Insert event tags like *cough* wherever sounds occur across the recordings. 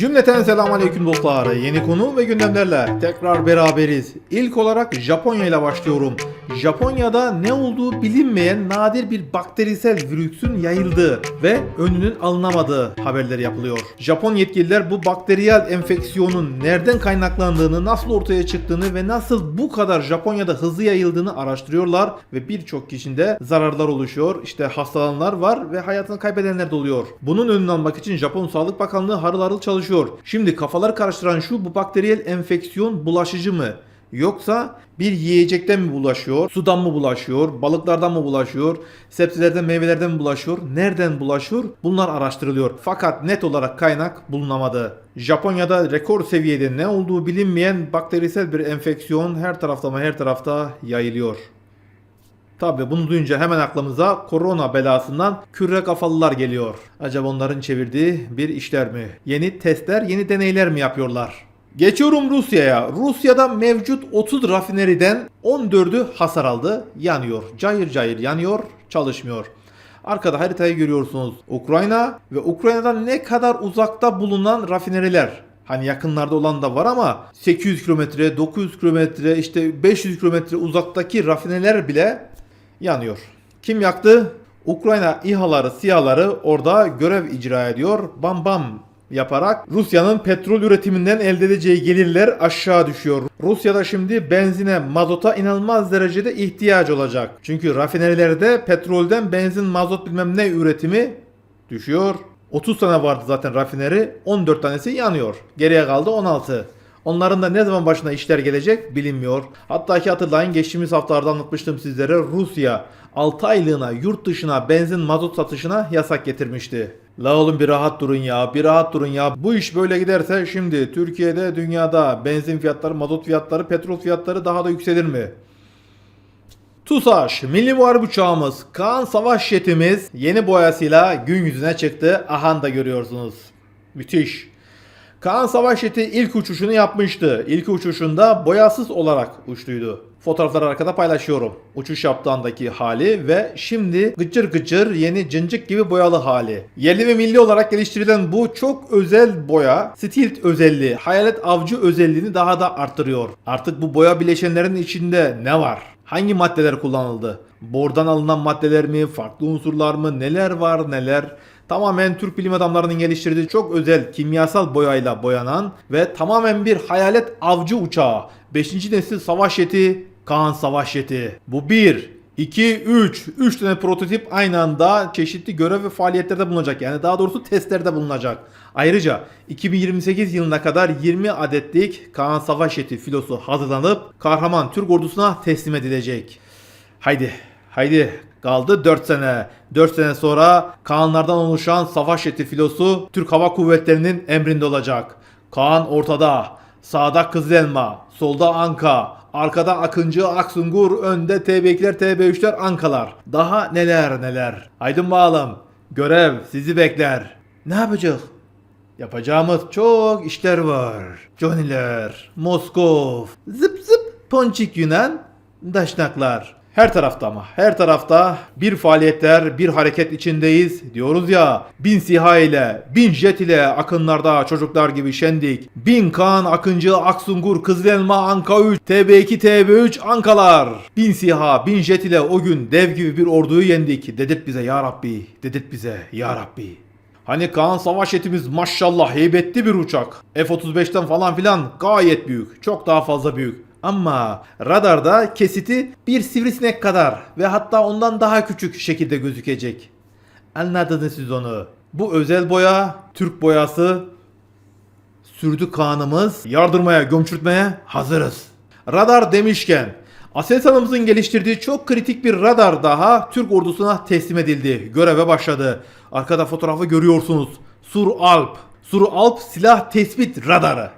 Cümleten selamun aleyküm dostlar. Yeni konu ve gündemlerle tekrar beraberiz. İlk olarak Japonya ile başlıyorum. Japonya'da ne olduğu bilinmeyen nadir bir bakterisel virüsün yayıldığı ve önünün alınamadığı haberleri yapılıyor. Japon yetkililer bu bakteriyel enfeksiyonun nereden kaynaklandığını, nasıl ortaya çıktığını ve nasıl bu kadar Japonya'da hızlı yayıldığını araştırıyorlar ve birçok kişinde zararlar oluşuyor. İşte hastalananlar var ve hayatını kaybedenler de oluyor. Bunun önünü almak için Japon Sağlık Bakanlığı harıl harıl çalışıyor. Şimdi kafalar karıştıran şu bu bakteriyel enfeksiyon bulaşıcı mı? Yoksa bir yiyecekten mi bulaşıyor? Sudan mı bulaşıyor? Balıklardan mı bulaşıyor? Sebzelerden, meyvelerden mi bulaşıyor? Nereden bulaşıyor? Bunlar araştırılıyor. Fakat net olarak kaynak bulunamadı. Japonya'da rekor seviyede ne olduğu bilinmeyen bakterisel bir enfeksiyon her tarafta her tarafta yayılıyor. Tabi bunu duyunca hemen aklımıza korona belasından küre kafalılar geliyor. Acaba onların çevirdiği bir işler mi? Yeni testler, yeni deneyler mi yapıyorlar? Geçiyorum Rusya'ya. Rusya'da mevcut 30 rafineriden 14'ü hasar aldı. Yanıyor. Cayır cayır yanıyor. Çalışmıyor. Arkada haritayı görüyorsunuz. Ukrayna ve Ukrayna'dan ne kadar uzakta bulunan rafineriler. Hani yakınlarda olan da var ama 800 kilometre, 900 kilometre, işte 500 kilometre uzaktaki rafineler bile yanıyor. Kim yaktı? Ukrayna İHA'ları, SİHA'ları orada görev icra ediyor. Bam bam yaparak Rusya'nın petrol üretiminden elde edeceği gelirler aşağı düşüyor. Rusya'da şimdi benzine, mazota inanılmaz derecede ihtiyaç olacak. Çünkü rafinerilerde petrolden benzin, mazot bilmem ne üretimi düşüyor. 30 tane vardı zaten rafineri, 14 tanesi yanıyor. Geriye kaldı 16. Onların da ne zaman başına işler gelecek bilinmiyor. Hatta ki hatırlayın geçtiğimiz haftalarda anlatmıştım sizlere Rusya 6 aylığına yurt dışına benzin mazot satışına yasak getirmişti. La oğlum bir rahat durun ya bir rahat durun ya. Bu iş böyle giderse şimdi Türkiye'de dünyada benzin fiyatları, mazot fiyatları, petrol fiyatları daha da yükselir mi? TUSAŞ, Milli Muharip Uçağımız, Kaan Savaş Jetimiz yeni boyasıyla gün yüzüne çıktı. Ahan da görüyorsunuz. Müthiş. Kaan Savaş Jeti ilk uçuşunu yapmıştı. İlk uçuşunda boyasız olarak uçtuydu. Fotoğrafları arkada paylaşıyorum. Uçuş yaptığı andaki hali ve şimdi gıcır gıcır yeni cincik gibi boyalı hali. Yerli ve milli olarak geliştirilen bu çok özel boya stilt özelliği, hayalet avcı özelliğini daha da arttırıyor. Artık bu boya bileşenlerin içinde ne var? Hangi maddeler kullanıldı? Bordan alınan maddeler mi? Farklı unsurlar mı? Neler var neler? Tamamen Türk bilim adamlarının geliştirdiği çok özel kimyasal boyayla boyanan ve tamamen bir hayalet avcı uçağı. 5. nesil savaş jeti Kaan Savaş Jeti. Bu 1, 2, 3. 3 tane prototip aynı anda çeşitli görev ve faaliyetlerde bulunacak. Yani daha doğrusu testlerde bulunacak. Ayrıca 2028 yılına kadar 20 adetlik Kaan Savaş Jeti filosu hazırlanıp kahraman Türk ordusuna teslim edilecek. Haydi, haydi kaldı 4 sene. 4 sene sonra Kaanlardan oluşan savaş jeti filosu Türk Hava Kuvvetleri'nin emrinde olacak. Kaan ortada, sağda Kızılelma, solda Anka, arkada Akıncı, Aksungur, önde TB2'ler, TB3'ler, Ankalar. Daha neler neler. Aydın bağlam, görev sizi bekler. Ne yapacak? Yapacağımız çok işler var. Johnny'ler, Moskov, zıp zıp, Ponçik Yunan, Daşnaklar. Her tarafta ama her tarafta bir faaliyetler, bir hareket içindeyiz diyoruz ya. Bin siha ile, bin jet ile akınlarda çocuklar gibi şendik. Bin kan, akıncı, aksungur, kızılelma, anka 3, TB2, TB3, ankalar. Bin siha, bin jet ile o gün dev gibi bir orduyu yendik. Dedet bize ya Rabbi, dedet bize ya Rabbi. Hani Kaan savaş etimiz maşallah heybetli bir uçak. F-35'ten falan filan gayet büyük. Çok daha fazla büyük. Ama radarda kesiti bir sivrisinek kadar ve hatta ondan daha küçük şekilde gözükecek. Anladınız siz onu. Bu özel boya, Türk boyası, sürdü kanımız, yardırmaya, gömçürtmeye hazırız. Radar demişken, Aselsan'ımızın geliştirdiği çok kritik bir radar daha Türk ordusuna teslim edildi. Göreve başladı. Arkada fotoğrafı görüyorsunuz. Sur Alp. Sur Alp silah tespit radarı.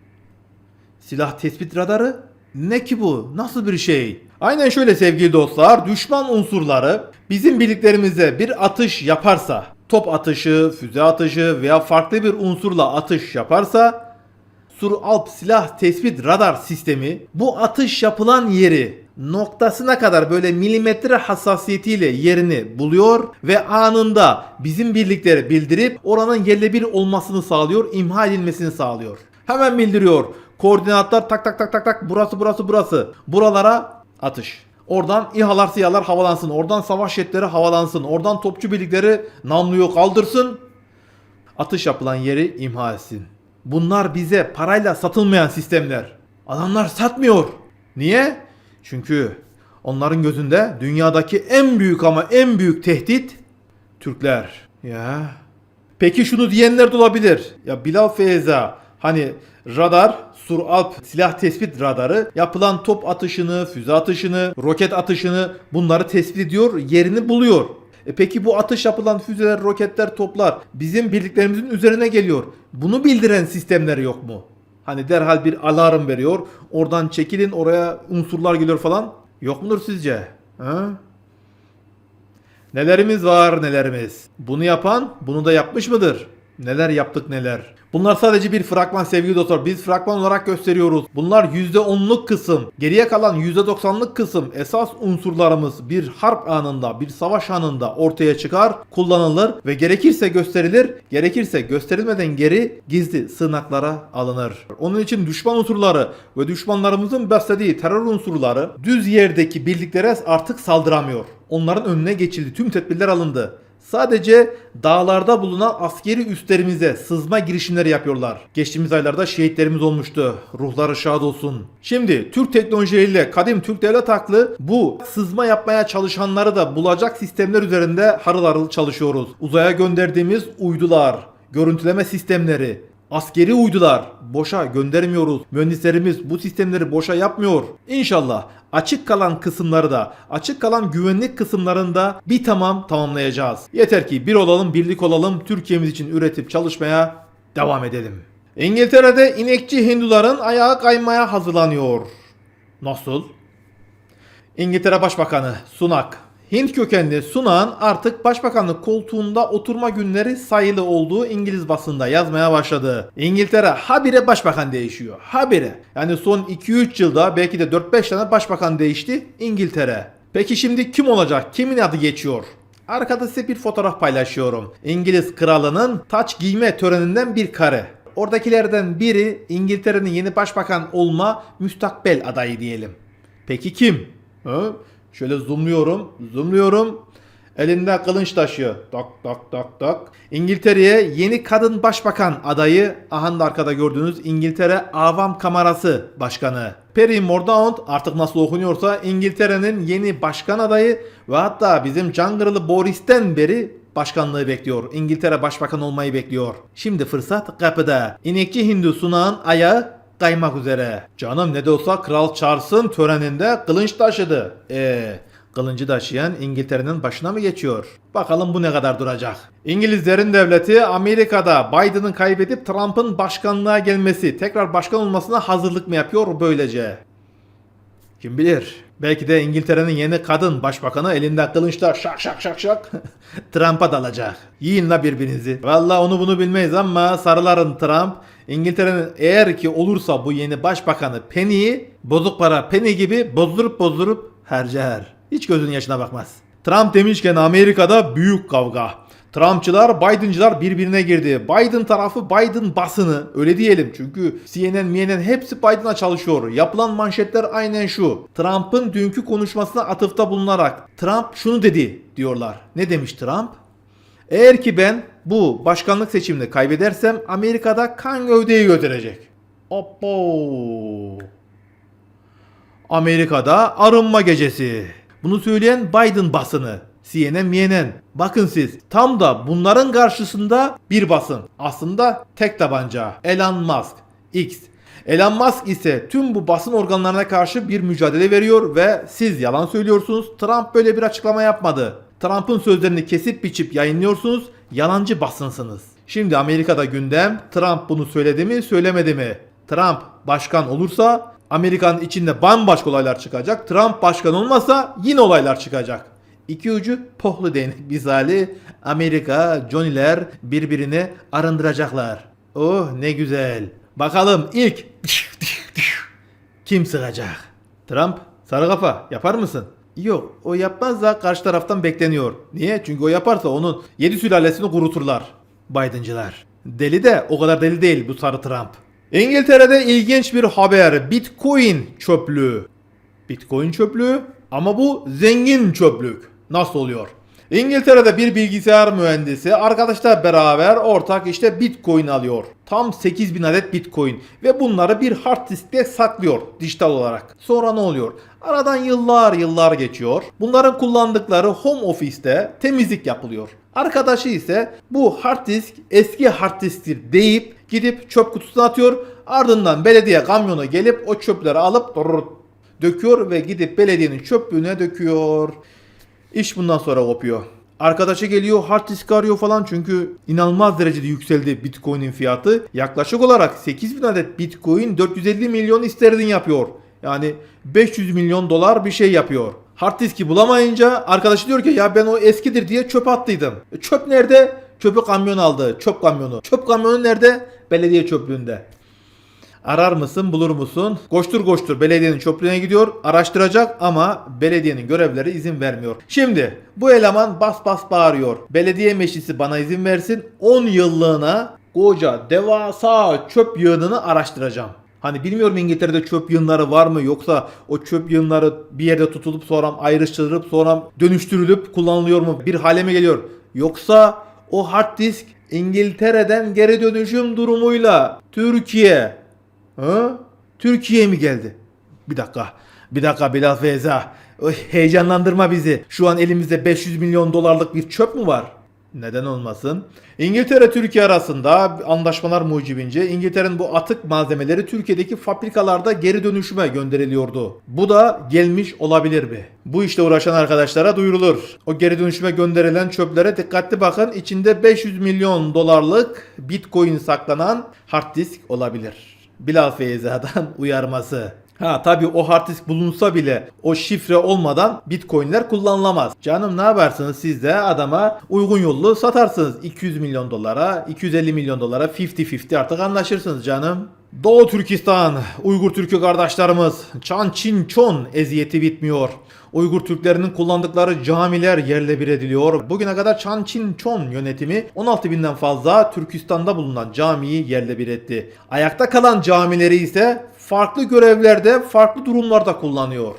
Silah tespit radarı? Ne ki bu? Nasıl bir şey? Aynen şöyle sevgili dostlar. Düşman unsurları bizim birliklerimize bir atış yaparsa, top atışı, füze atışı veya farklı bir unsurla atış yaparsa Sur Alp silah tespit radar sistemi bu atış yapılan yeri noktasına kadar böyle milimetre hassasiyetiyle yerini buluyor ve anında bizim birlikleri bildirip oranın yerle bir olmasını sağlıyor, imha edilmesini sağlıyor. Hemen bildiriyor. Koordinatlar tak tak tak tak tak burası burası burası. Buralara atış. Oradan İHA'lar SİHA'lar havalansın. Oradan savaş jetleri havalansın. Oradan topçu birlikleri namluyu kaldırsın. Atış yapılan yeri imha etsin. Bunlar bize parayla satılmayan sistemler. Adamlar satmıyor. Niye? Çünkü onların gözünde dünyadaki en büyük ama en büyük tehdit Türkler. Ya. Peki şunu diyenler de olabilir. Ya Bilal Feyza hani radar, Suralp silah tespit radarı yapılan top atışını, füze atışını, roket atışını bunları tespit ediyor, yerini buluyor. E peki bu atış yapılan füzeler, roketler, toplar bizim birliklerimizin üzerine geliyor. Bunu bildiren sistemler yok mu? Hani derhal bir alarm veriyor. Oradan çekilin oraya unsurlar geliyor falan. Yok mudur sizce? Ha? Nelerimiz var nelerimiz. Bunu yapan bunu da yapmış mıdır? Neler yaptık neler. Bunlar sadece bir fragman sevgili dostlar. Biz fragman olarak gösteriyoruz. Bunlar %10'luk kısım. Geriye kalan %90'lık kısım esas unsurlarımız bir harp anında, bir savaş anında ortaya çıkar, kullanılır ve gerekirse gösterilir, gerekirse gösterilmeden geri gizli sığınaklara alınır. Onun için düşman unsurları ve düşmanlarımızın beslediği terör unsurları düz yerdeki birliklere artık saldıramıyor. Onların önüne geçildi. Tüm tedbirler alındı. Sadece dağlarda bulunan askeri üslerimize sızma girişimleri yapıyorlar. Geçtiğimiz aylarda şehitlerimiz olmuştu. Ruhları şad olsun. Şimdi Türk teknolojileriyle kadim Türk devlet aklı bu sızma yapmaya çalışanları da bulacak sistemler üzerinde harıl harıl çalışıyoruz. Uzaya gönderdiğimiz uydular, görüntüleme sistemleri, Askeri uydular boşa göndermiyoruz. Mühendislerimiz bu sistemleri boşa yapmıyor. İnşallah açık kalan kısımları da açık kalan güvenlik kısımlarında bir tamam tamamlayacağız. Yeter ki bir olalım birlik olalım Türkiye'miz için üretip çalışmaya devam edelim. İngiltere'de inekçi Hinduların ayağa kaymaya hazırlanıyor. Nasıl? İngiltere Başbakanı Sunak Hint kökenli Sunak'ın artık başbakanlık koltuğunda oturma günleri sayılı olduğu İngiliz basında yazmaya başladı. İngiltere habire başbakan değişiyor. Habire. Yani son 2-3 yılda belki de 4-5 tane başbakan değişti İngiltere. Peki şimdi kim olacak? Kimin adı geçiyor? Arkada size bir fotoğraf paylaşıyorum. İngiliz kralının taç giyme töreninden bir kare. Oradakilerden biri İngiltere'nin yeni başbakan olma müstakbel adayı diyelim. Peki kim? Ha? Şöyle zoomluyorum, zoomluyorum. Elinde kılınç taşıyor. Tak tak tak tak. İngiltere'ye yeni kadın başbakan adayı aha da arkada gördüğünüz İngiltere Avam Kamerası Başkanı. Perry Mordaunt artık nasıl okunuyorsa İngiltere'nin yeni başkan adayı ve hatta bizim Cangırlı Boris'ten beri başkanlığı bekliyor. İngiltere başbakan olmayı bekliyor. Şimdi fırsat kapıda. İnekçi Hindu sunağın ayağı kaymak üzere. Canım ne de olsa Kral Charles'ın töreninde kılınç taşıdı. Eee kılıncı taşıyan İngiltere'nin başına mı geçiyor? Bakalım bu ne kadar duracak. İngilizlerin devleti Amerika'da Biden'ın kaybedip Trump'ın başkanlığa gelmesi, tekrar başkan olmasına hazırlık mı yapıyor böylece? Kim bilir? Belki de İngiltere'nin yeni kadın başbakanı elinde kılıçla şak şak şak şak *laughs* Trump'a dalacak. Yiyin la birbirinizi. Valla onu bunu bilmeyiz ama sarıların Trump İngiltere'nin eğer ki olursa bu yeni başbakanı Penny'i bozuk para Penny gibi bozdurup bozdurup harcar. Hiç gözünün yaşına bakmaz. Trump demişken Amerika'da büyük kavga. Trumpçılar, Biden'cılar birbirine girdi. Biden tarafı Biden basını öyle diyelim. Çünkü CNN, CNN hepsi Biden'a çalışıyor. Yapılan manşetler aynen şu. Trump'ın dünkü konuşmasına atıfta bulunarak Trump şunu dedi diyorlar. Ne demiş Trump? Eğer ki ben bu başkanlık seçimini kaybedersem Amerika'da kan gövdeyi götürecek. Oppo. Amerika'da arınma gecesi. Bunu söyleyen Biden basını. CNN, CNN. Bakın siz tam da bunların karşısında bir basın. Aslında tek tabanca. Elon Musk. X. Elon Musk ise tüm bu basın organlarına karşı bir mücadele veriyor ve siz yalan söylüyorsunuz. Trump böyle bir açıklama yapmadı. Trump'ın sözlerini kesip biçip yayınlıyorsunuz. Yalancı basınsınız. Şimdi Amerika'da gündem Trump bunu söyledi mi söylemedi mi? Trump başkan olursa Amerika'nın içinde bambaşka olaylar çıkacak. Trump başkan olmasa yine olaylar çıkacak. İki ucu pohlu değnek misali Amerika, Johnny'ler birbirini arındıracaklar. Oh ne güzel. Bakalım ilk *laughs* kim sıkacak? Trump Sarı kafa yapar mısın? Yok o yapmaz da karşı taraftan bekleniyor. Niye? Çünkü o yaparsa onun 7 sülalesini kuruturlar. Biden'cılar. Deli de o kadar deli değil bu sarı Trump. İngiltere'de ilginç bir haber. Bitcoin çöplüğü. Bitcoin çöplüğü ama bu zengin çöplük. Nasıl oluyor? İngiltere'de bir bilgisayar mühendisi arkadaşlar beraber ortak işte Bitcoin alıyor. Tam 8000 adet Bitcoin ve bunları bir hard diskte saklıyor dijital olarak. Sonra ne oluyor? Aradan yıllar yıllar geçiyor. Bunların kullandıkları home office'te temizlik yapılıyor. Arkadaşı ise bu hard disk eski hard disktir deyip gidip çöp kutusuna atıyor. Ardından belediye kamyonu gelip o çöpleri alıp döküyor ve gidip belediyenin çöplüğüne döküyor. İş bundan sonra kopuyor. Arkadaşı geliyor hard disk arıyor falan çünkü inanılmaz derecede yükseldi Bitcoin'in fiyatı. Yaklaşık olarak 8000 adet Bitcoin 450 milyon sterlin yapıyor. Yani 500 milyon dolar bir şey yapıyor. Hard diski bulamayınca arkadaşı diyor ki ya ben o eskidir diye çöpe attıydım. E, çöp nerede? Çöpü kamyon aldı. Çöp kamyonu. Çöp kamyonu nerede? Belediye çöplüğünde. Arar mısın bulur musun? Koştur koştur belediyenin çöplüğüne gidiyor. Araştıracak ama belediyenin görevleri izin vermiyor. Şimdi bu eleman bas bas bağırıyor. Belediye meclisi bana izin versin. 10 yıllığına koca devasa çöp yığınını araştıracağım. Hani bilmiyorum İngiltere'de çöp yığınları var mı yoksa o çöp yığınları bir yerde tutulup sonra ayrıştırılıp sonra dönüştürülüp kullanılıyor mu? Bir hale mi geliyor? Yoksa o hard disk İngiltere'den geri dönüşüm durumuyla Türkiye Ha? Türkiye mi geldi? Bir dakika. Bir dakika Bilal Feyza. Oy, Heyecanlandırma bizi. Şu an elimizde 500 milyon dolarlık bir çöp mü var? Neden olmasın? İngiltere Türkiye arasında anlaşmalar mucibince İngiltere'nin bu atık malzemeleri Türkiye'deki fabrikalarda geri dönüşüme gönderiliyordu. Bu da gelmiş olabilir mi? Bu işte uğraşan arkadaşlara duyurulur. O geri dönüşüme gönderilen çöplere dikkatli bakın. İçinde 500 milyon dolarlık bitcoin saklanan hard disk olabilir. Bilal Feyza'dan *laughs* uyarması. Ha tabii o hard disk bulunsa bile o şifre olmadan bitcoinler kullanılamaz. Canım ne yaparsınız siz de adama uygun yollu satarsınız. 200 milyon dolara, 250 milyon dolara 50-50 artık anlaşırsınız canım. Doğu Türkistan, Uygur Türk'ü kardeşlerimiz, Çan Çin Çon eziyeti bitmiyor. Uygur Türklerinin kullandıkları camiler yerle bir ediliyor. Bugüne kadar Çan Çin Çon yönetimi 16 binden fazla Türkistan'da bulunan camiyi yerle bir etti. Ayakta kalan camileri ise farklı görevlerde, farklı durumlarda kullanıyor.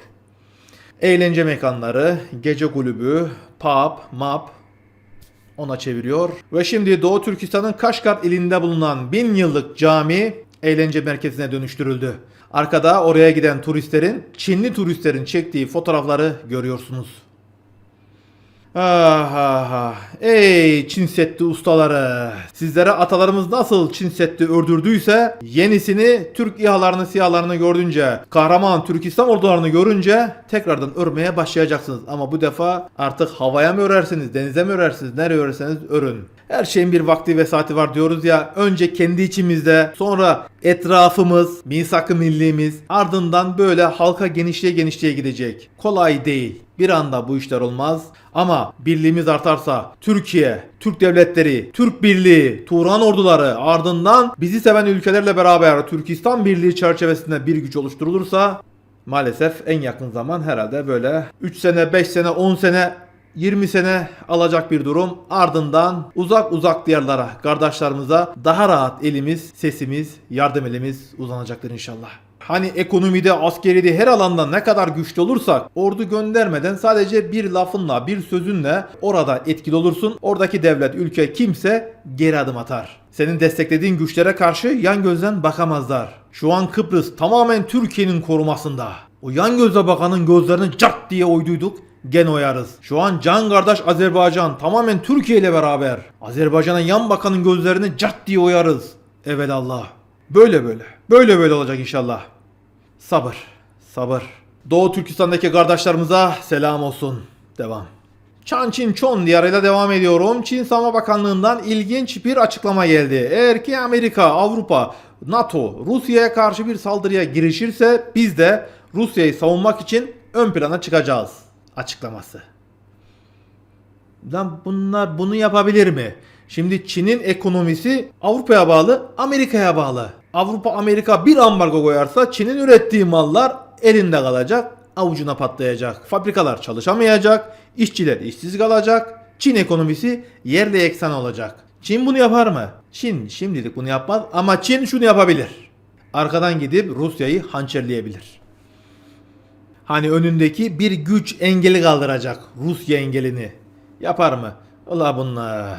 Eğlence mekanları, gece kulübü, pub, map, ona çeviriyor. Ve şimdi Doğu Türkistan'ın Kaşgar ilinde bulunan bin yıllık cami eğlence merkezine dönüştürüldü. Arkada oraya giden turistlerin, Çinli turistlerin çektiği fotoğrafları görüyorsunuz. Ah ah ah. Ey Çin Seddi ustaları. Sizlere atalarımız nasıl Çin Seddi ördürdüyse yenisini Türk İHA'larını SİHA'larını gördünce kahraman Türkistan ordularını görünce tekrardan örmeye başlayacaksınız. Ama bu defa artık havaya mı örersiniz denize mi örersiniz nereye örerseniz örün. Her şeyin bir vakti ve saati var diyoruz ya. Önce kendi içimizde, sonra etrafımız, misak-ı millimiz, ardından böyle halka genişliğe genişliğe gidecek. Kolay değil. Bir anda bu işler olmaz. Ama birliğimiz artarsa Türkiye, Türk devletleri, Türk Birliği, Turan orduları ardından bizi seven ülkelerle beraber Türkistan Birliği çerçevesinde bir güç oluşturulursa maalesef en yakın zaman herhalde böyle 3 sene, 5 sene, 10 sene 20 sene alacak bir durum. Ardından uzak uzak diyarlara, kardeşlerimize daha rahat elimiz, sesimiz, yardım elimiz uzanacaktır inşallah. Hani ekonomide, askeride her alanda ne kadar güçlü olursak ordu göndermeden sadece bir lafınla, bir sözünle orada etkili olursun. Oradaki devlet, ülke kimse geri adım atar. Senin desteklediğin güçlere karşı yan gözden bakamazlar. Şu an Kıbrıs tamamen Türkiye'nin korumasında. O yan göze bakanın gözlerini cart diye oyduyduk gene oyarız. Şu an can kardeş Azerbaycan tamamen Türkiye ile beraber. Azerbaycan'a yan bakanın gözlerini cart diye oyarız. Evelallah. Böyle böyle. Böyle böyle olacak inşallah. Sabır. Sabır. Doğu Türkistan'daki kardeşlerimize selam olsun. Devam. Çan Çin Çon diyarıyla devam ediyorum. Çin Savunma Bakanlığı'ndan ilginç bir açıklama geldi. Eğer ki Amerika, Avrupa, NATO Rusya'ya karşı bir saldırıya girişirse biz de Rusya'yı savunmak için ön plana çıkacağız açıklaması. Lan bunlar bunu yapabilir mi? Şimdi Çin'in ekonomisi Avrupa'ya bağlı, Amerika'ya bağlı. Avrupa Amerika bir ambargo koyarsa Çin'in ürettiği mallar elinde kalacak. avucuna patlayacak. Fabrikalar çalışamayacak, işçiler işsiz kalacak, Çin ekonomisi yerle eksan olacak. Çin bunu yapar mı? Çin şimdilik bunu yapmaz ama Çin şunu yapabilir. Arkadan gidip Rusya'yı hançerleyebilir. Hani önündeki bir güç engeli kaldıracak. Rusya engelini. Yapar mı? Ola bunlar.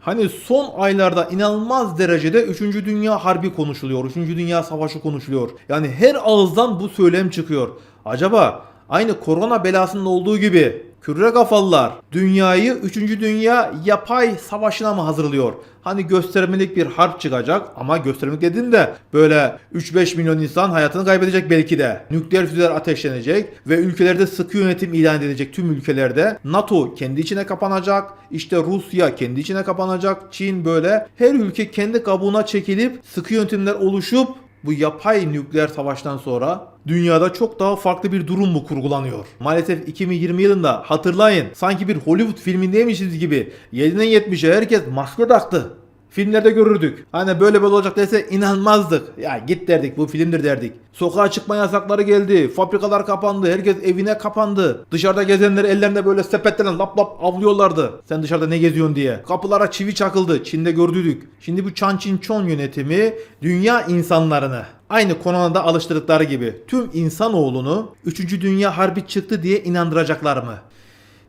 Hani son aylarda inanılmaz derecede 3. Dünya Harbi konuşuluyor. 3. Dünya Savaşı konuşuluyor. Yani her ağızdan bu söylem çıkıyor. Acaba aynı korona belasında olduğu gibi küre kafalılar dünyayı 3. Dünya yapay savaşına mı hazırlıyor? Hani göstermelik bir harp çıkacak ama göstermelik dedin de böyle 3-5 milyon insan hayatını kaybedecek belki de. Nükleer füzeler ateşlenecek ve ülkelerde sıkı yönetim ilan edilecek tüm ülkelerde. NATO kendi içine kapanacak. İşte Rusya kendi içine kapanacak. Çin böyle her ülke kendi kabuğuna çekilip sıkı yönetimler oluşup bu yapay nükleer savaştan sonra dünyada çok daha farklı bir durum mu kurgulanıyor? Maalesef 2020 yılında hatırlayın sanki bir Hollywood filmindeymişiz gibi 7'den 70'e herkes maske taktı. Filmlerde görürdük. Hani böyle böyle olacak dese inanmazdık. Ya git derdik bu filmdir derdik. Sokağa çıkma yasakları geldi. Fabrikalar kapandı. Herkes evine kapandı. Dışarıda gezenler ellerinde böyle sepetlerle lap lap avlıyorlardı. Sen dışarıda ne geziyorsun diye. Kapılara çivi çakıldı. Çin'de gördük. Şimdi bu Chan Chin Chon yönetimi dünya insanlarını aynı koronada alıştırdıkları gibi tüm insanoğlunu 3. Dünya Harbi çıktı diye inandıracaklar mı?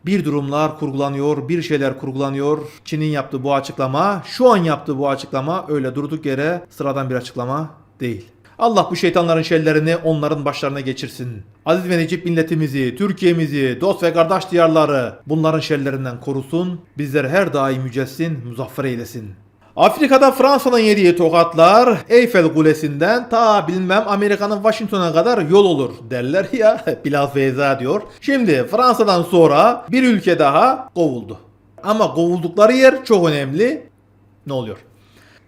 Bir durumlar kurgulanıyor, bir şeyler kurgulanıyor. Çin'in yaptığı bu açıklama, şu an yaptığı bu açıklama öyle durduk yere sıradan bir açıklama değil. Allah bu şeytanların şerlerini onların başlarına geçirsin. Aziz ve necip milletimizi, Türkiye'mizi, dost ve kardeş diyarları bunların şerlerinden korusun. Bizleri her daim yücelsin, muzaffer eylesin. Afrika'da Fransa'nın yediği tokatlar Eyfel Kulesi'nden ta bilmem Amerika'nın Washington'a kadar yol olur derler *laughs* ya. Bilal Feyza diyor. Şimdi Fransa'dan sonra bir ülke daha kovuldu. Ama kovuldukları yer çok önemli. Ne oluyor?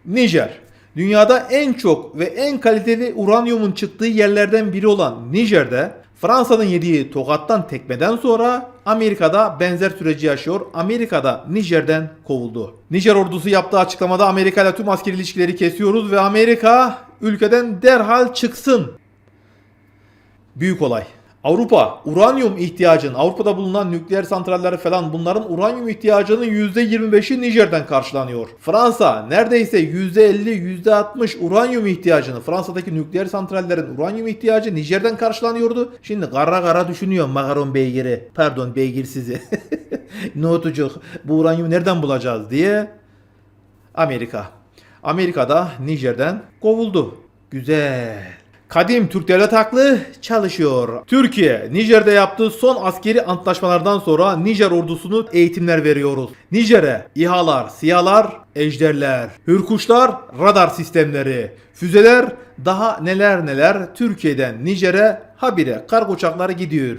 Nijer. Dünyada en çok ve en kaliteli uranyumun çıktığı yerlerden biri olan Nijer'de Fransa'nın yediği tokattan tekmeden sonra Amerika'da benzer süreci yaşıyor. Amerika'da Nijer'den kovuldu. Nijer ordusu yaptığı açıklamada Amerika ile tüm askeri ilişkileri kesiyoruz ve Amerika ülkeden derhal çıksın. Büyük olay. Avrupa uranyum ihtiyacının Avrupa'da bulunan nükleer santralleri falan bunların uranyum ihtiyacının %25'i Nijer'den karşılanıyor. Fransa neredeyse %50 %60 uranyum ihtiyacını Fransa'daki nükleer santrallerin uranyum ihtiyacı Nijer'den karşılanıyordu. Şimdi kara kara düşünüyor makaron beygiri. Pardon beygir sizi. *laughs* Notucuk bu uranyumu nereden bulacağız diye Amerika. Amerika'da Nijer'den kovuldu. Güzel. Kadim Türk devlet aklı çalışıyor. Türkiye, Nijer'de yaptığı son askeri antlaşmalardan sonra Nijer ordusunu eğitimler veriyoruz. Nijer'e İHA'lar, SİHA'lar, ejderler, hürkuşlar, radar sistemleri, füzeler, daha neler neler Türkiye'den Nijer'e habire kargo uçakları gidiyor.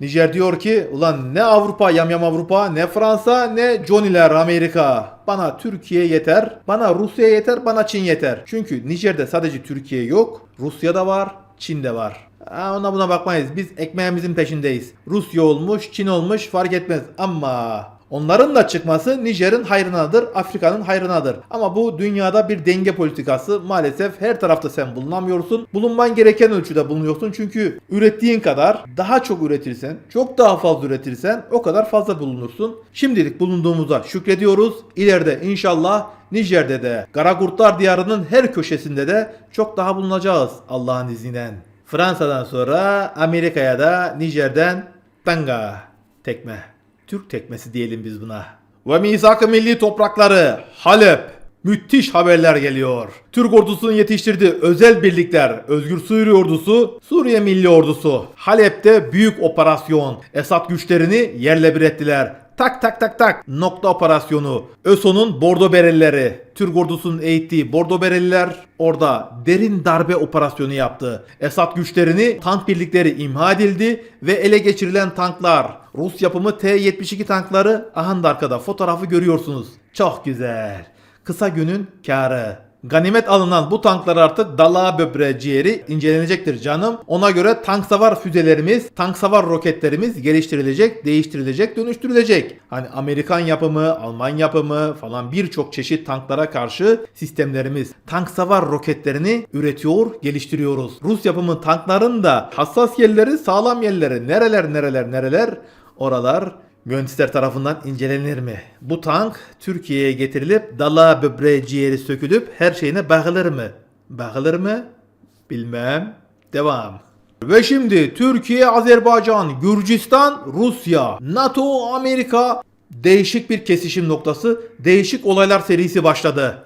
Nijer diyor ki ulan ne Avrupa yamyam Avrupa ne Fransa ne Johnny'ler Amerika. Bana Türkiye yeter, bana Rusya yeter, bana Çin yeter. Çünkü Nijer'de sadece Türkiye yok, Rusya da var, Çin de var. Ha, ona buna bakmayız. Biz ekmeğimizin peşindeyiz. Rusya olmuş, Çin olmuş fark etmez. Ama onların da çıkması Nijer'in hayrınadır, Afrika'nın hayrınadır. Ama bu dünyada bir denge politikası. Maalesef her tarafta sen bulunamıyorsun. Bulunman gereken ölçüde bulunuyorsun. Çünkü ürettiğin kadar daha çok üretirsen, çok daha fazla üretirsen o kadar fazla bulunursun. Şimdilik bulunduğumuza şükrediyoruz. İleride inşallah Nijer'de de, Karagurtlar diyarının her köşesinde de çok daha bulunacağız Allah'ın izniyle. Fransa'dan sonra Amerika'ya da Nijer'den tanga tekme. Türk tekmesi diyelim biz buna. Ve misak-ı milli toprakları Halep. Müthiş haberler geliyor. Türk ordusunun yetiştirdiği özel birlikler Özgür Suriye Ordusu, Suriye Milli Ordusu. Halep'te büyük operasyon. Esad güçlerini yerle bir ettiler. Tak tak tak tak nokta operasyonu. ÖSO'nun bordo berelileri. Türk ordusunun eğittiği bordo bereliler orada derin darbe operasyonu yaptı. Esad güçlerini tank birlikleri imha edildi ve ele geçirilen tanklar. Rus yapımı T-72 tankları aha da arkada fotoğrafı görüyorsunuz. Çok güzel. Kısa günün karı. Ganimet alınan bu tanklar artık dalağa böbreğe ciğeri incelenecektir canım. Ona göre tank savar füzelerimiz, tank savar roketlerimiz geliştirilecek, değiştirilecek, dönüştürülecek. Hani Amerikan yapımı, Alman yapımı falan birçok çeşit tanklara karşı sistemlerimiz, tank savar roketlerini üretiyor, geliştiriyoruz. Rus yapımı tankların da hassas yerleri, sağlam yerleri, nereler nereler nereler oralar mühendisler tarafından incelenir mi? Bu tank Türkiye'ye getirilip dala böbreği ciğeri sökülüp her şeyine bakılır mı? Bakılır mı? Bilmem. Devam. Ve şimdi Türkiye, Azerbaycan, Gürcistan, Rusya, NATO, Amerika değişik bir kesişim noktası, değişik olaylar serisi başladı.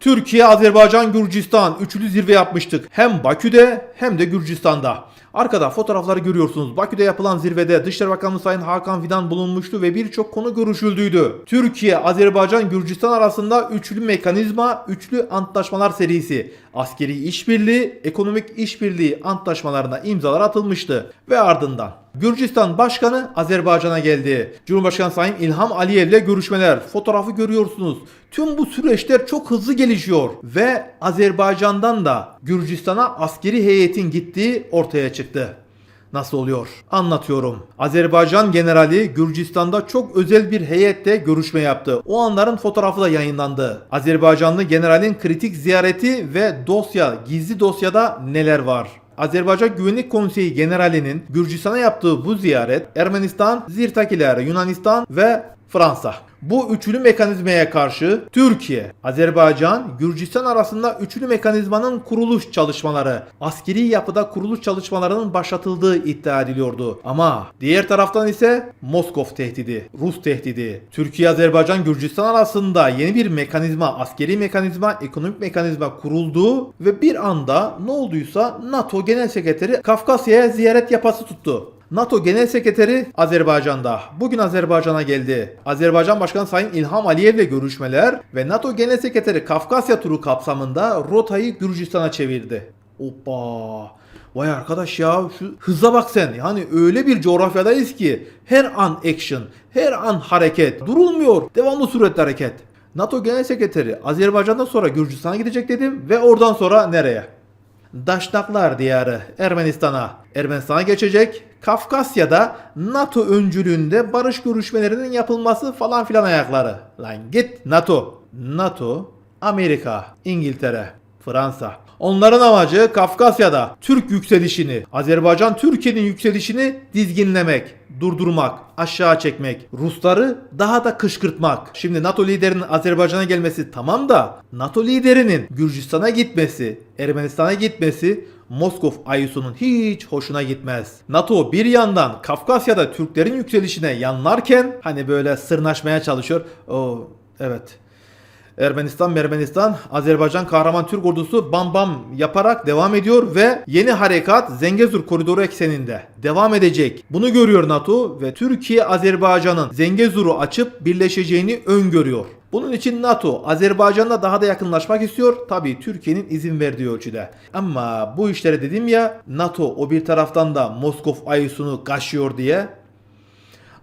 Türkiye, Azerbaycan, Gürcistan üçlü zirve yapmıştık. Hem Bakü'de hem de Gürcistan'da. Arkada fotoğrafları görüyorsunuz. Bakü'de yapılan zirvede Dışişleri Bakanı Sayın Hakan Fidan bulunmuştu ve birçok konu görüşüldüydü. Türkiye, Azerbaycan, Gürcistan arasında üçlü mekanizma, üçlü antlaşmalar serisi, askeri işbirliği, ekonomik işbirliği antlaşmalarına imzalar atılmıştı ve ardından Gürcistan Başkanı Azerbaycan'a geldi. Cumhurbaşkanı Sayın İlham Aliyev'le görüşmeler, fotoğrafı görüyorsunuz. Tüm bu süreçler çok hızlı gelişiyor ve Azerbaycan'dan da Gürcistan'a askeri heyetin gittiği ortaya çıktı. Nasıl oluyor? Anlatıyorum. Azerbaycan generali Gürcistan'da çok özel bir heyette görüşme yaptı. O anların fotoğrafı da yayınlandı. Azerbaycanlı generalin kritik ziyareti ve dosya, gizli dosyada neler var? Azerbaycan Güvenlik Konseyi Generali'nin Gürcistan'a yaptığı bu ziyaret Ermenistan, Zirtakiler, Yunanistan ve Fransa. Bu üçlü mekanizmaya karşı Türkiye, Azerbaycan, Gürcistan arasında üçlü mekanizmanın kuruluş çalışmaları, askeri yapıda kuruluş çalışmalarının başlatıldığı iddia ediliyordu. Ama diğer taraftan ise Moskov tehdidi, Rus tehdidi, Türkiye, Azerbaycan, Gürcistan arasında yeni bir mekanizma, askeri mekanizma, ekonomik mekanizma kuruldu ve bir anda ne olduysa NATO Genel Sekreteri Kafkasya'ya ziyaret yapası tuttu. NATO Genel Sekreteri Azerbaycan'da. Bugün Azerbaycan'a geldi. Azerbaycan Başkanı Sayın İlham Aliyev'le görüşmeler ve NATO Genel Sekreteri Kafkasya turu kapsamında rotayı Gürcistan'a çevirdi. Hoppa. Vay arkadaş ya şu hıza bak sen. Yani öyle bir coğrafyadayız ki her an action, her an hareket. Durulmuyor. Devamlı süratli hareket. NATO Genel Sekreteri Azerbaycan'dan sonra Gürcistan'a gidecek dedim ve oradan sonra nereye? Daşnaklar diyarı Ermenistan'a. Ermenistan'a geçecek. Kafkasya'da NATO öncülüğünde barış görüşmelerinin yapılması falan filan ayakları. Lan git NATO. NATO, Amerika, İngiltere, Fransa. Onların amacı Kafkasya'da Türk yükselişini, Azerbaycan Türkiye'nin yükselişini dizginlemek, durdurmak, aşağı çekmek, Rusları daha da kışkırtmak. Şimdi NATO liderinin Azerbaycan'a gelmesi tamam da NATO liderinin Gürcistan'a gitmesi, Ermenistan'a gitmesi Moskov ayusunun hiç hoşuna gitmez. NATO bir yandan Kafkasya'da Türklerin yükselişine yanlarken hani böyle sırnaşmaya çalışıyor. O evet. Ermenistan, Ermenistan, Azerbaycan kahraman Türk ordusu bam bam yaparak devam ediyor ve yeni harekat Zengezur koridoru ekseninde devam edecek. Bunu görüyor NATO ve Türkiye Azerbaycan'ın Zengezur'u açıp birleşeceğini öngörüyor. Bunun için NATO Azerbaycan'la daha da yakınlaşmak istiyor. Tabii Türkiye'nin izin verdiği ölçüde. Ama bu işlere dedim ya NATO o bir taraftan da Moskov ayısını kaşıyor diye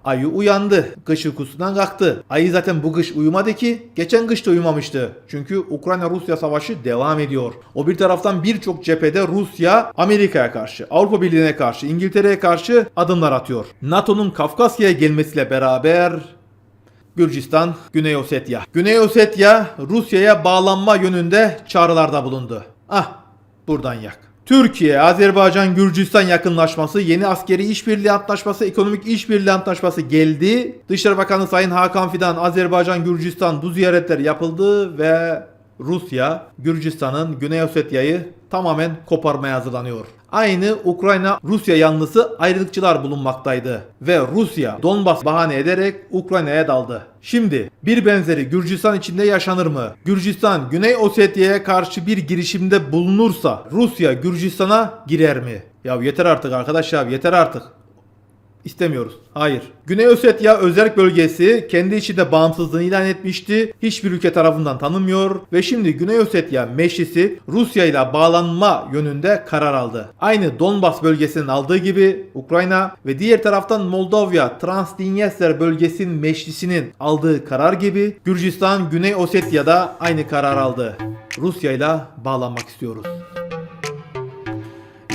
Ayı uyandı. Kış uykusundan kalktı. Ayı zaten bu kış uyumadı ki. Geçen kış da uyumamıştı. Çünkü Ukrayna-Rusya savaşı devam ediyor. O bir taraftan birçok cephede Rusya Amerika'ya karşı, Avrupa Birliği'ne karşı, İngiltere'ye karşı adımlar atıyor. NATO'nun Kafkasya'ya gelmesiyle beraber Gürcistan, Güney Ossetya. Güney Ossetya Rusya'ya bağlanma yönünde çağrılarda bulundu. Ah buradan yak. Türkiye, Azerbaycan, Gürcistan yakınlaşması, yeni askeri işbirliği antlaşması, ekonomik işbirliği antlaşması geldi. Dışişleri Bakanı Sayın Hakan Fidan, Azerbaycan, Gürcistan bu ziyaretler yapıldı ve Rusya, Gürcistan'ın Güney Ossetya'yı tamamen koparmaya hazırlanıyor. Aynı Ukrayna-Rusya yanlısı ayrılıkçılar bulunmaktaydı ve Rusya Donbas bahane ederek Ukrayna'ya daldı. Şimdi bir benzeri Gürcistan içinde yaşanır mı? Gürcistan Güney Ossetya'ya karşı bir girişimde bulunursa Rusya Gürcistan'a girer mi? Ya yeter artık arkadaş ya yeter artık. İstemiyoruz. Hayır. Güney Ossetya özerk bölgesi kendi içinde bağımsızlığını ilan etmişti. Hiçbir ülke tarafından tanınmıyor ve şimdi Güney Ossetya meclisi Rusya ile bağlanma yönünde karar aldı. Aynı Donbas bölgesinin aldığı gibi Ukrayna ve diğer taraftan Moldova Transdniester bölgesinin meclisinin aldığı karar gibi Gürcistan Güney Ossetya'da aynı karar aldı. Rusya ile bağlanmak istiyoruz.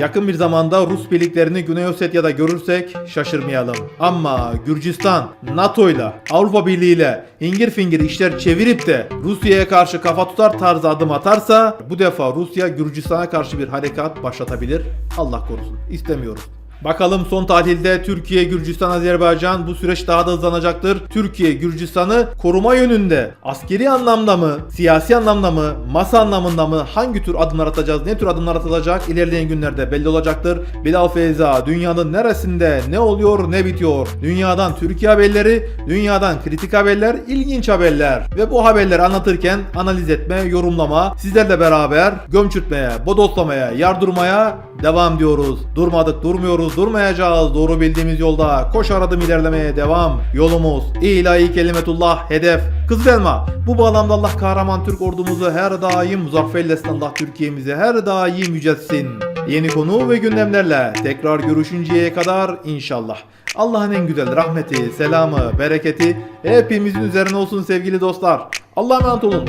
Yakın bir zamanda Rus birliklerini Güney Osetya'da görürsek şaşırmayalım. Ama Gürcistan NATO ile Avrupa Birliği ile ingir fingir işler çevirip de Rusya'ya karşı kafa tutar tarzı adım atarsa bu defa Rusya Gürcistan'a karşı bir harekat başlatabilir. Allah korusun. İstemiyoruz. Bakalım son tatilde Türkiye, Gürcistan, Azerbaycan bu süreç daha da hızlanacaktır. Türkiye, Gürcistan'ı koruma yönünde askeri anlamda mı, siyasi anlamda mı, masa anlamında mı hangi tür adımlar atacağız, ne tür adımlar atılacak ilerleyen günlerde belli olacaktır. Bilal Feyza dünyanın neresinde ne oluyor ne bitiyor? Dünyadan Türkiye haberleri, dünyadan kritik haberler, ilginç haberler ve bu haberleri anlatırken analiz etme, yorumlama, sizlerle beraber gömçürtmeye, bodoslamaya, yardırmaya devam diyoruz. Durmadık, durmuyoruz, durmayacağız. Doğru bildiğimiz yolda koşar adım ilerlemeye devam. Yolumuz ilahi kelimetullah hedef. Kızıl elma. Bu bağlamda Allah kahraman Türk ordumuzu her daim muzafferlesin Allah Türkiye'mizi her daim yüceltsin. Yeni konu ve gündemlerle tekrar görüşünceye kadar inşallah. Allah'ın en güzel rahmeti, selamı, bereketi hepimizin üzerine olsun sevgili dostlar. Allah'a emanet olun.